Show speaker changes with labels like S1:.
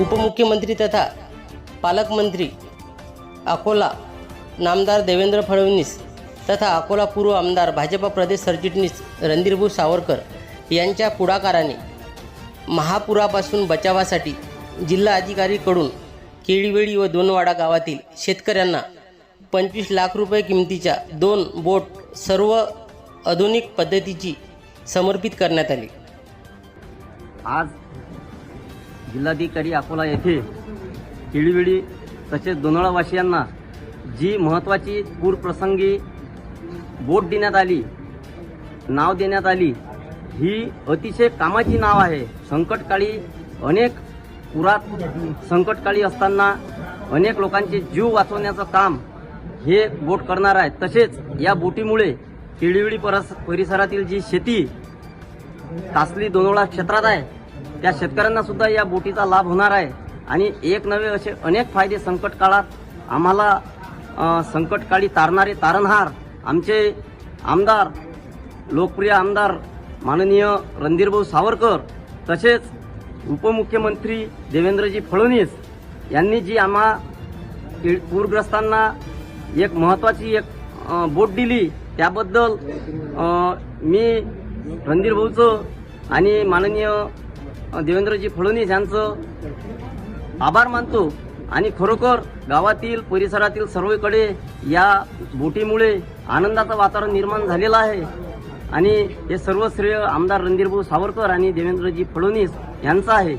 S1: उपमुख्यमंत्री तथा पालकमंत्री अकोला नामदार देवेंद्र फडणवीस तथा अकोला पूर्व आमदार भाजपा प्रदेश सरचिटणीस रणधीरभाऊ सावरकर यांच्या पुढाकाराने महापुरापासून बचावासाठी जिल्हा अधिकारीकडून केळीवेळी व दोनवाडा गावातील शेतकऱ्यांना पंचवीस लाख रुपये किमतीच्या दोन बोट सर्व आधुनिक पद्धतीची समर्पित करण्यात आली.
S2: आज जिल्हाधिकारी अकोला येथे केळीवेळी तसेच दोनळावासियांना जी महत्त्वाची पूरप्रसंगी बोट देण्यात आली नाव देण्यात आली ही अतिशय कामाची नाव आहे. संकटकाळी अनेक पुरात संकटकाळी असताना अनेक लोकांचे जीव वाचवण्याचं काम हे बोट करणार आहे तसेच या बोटीमुळे केळीवेळी परस परिसरातील जी शेती कासली दोनोळा क्षेत्रात आहे त्या शेतकऱ्यांना सुद्धा या बोटीचा लाभ होणार आहे. आणि एक नवे असे अनेक फायदे संकट काळात आम्हाला संकटकाळी तारणारे तारणहार आमचे आमदार लोकप्रिय आमदार माननीय रणधीरभाऊ सावरकर तसेच उपमुख्यमंत्री देवेंद्रजी फडणवीस यांनी जी आम्हा के- पूरग्रस्तांना एक महत्त्वाची एक बोट दिली त्याबद्दल मी रणधीरभाऊचं आणि माननीय देवेंद्रजी फडणवीस यांचं आभार मानतो. आणि खरोखर गावातील परिसरातील सर्वकडे या बोटीमुळे आनंदाचं वातावरण निर्माण झालेलं आहे. आणि हे सर्व श्रेय आमदार रणधीरभाऊ सावरकर आणि देवेंद्रजी फडणवीस यांचं आहे.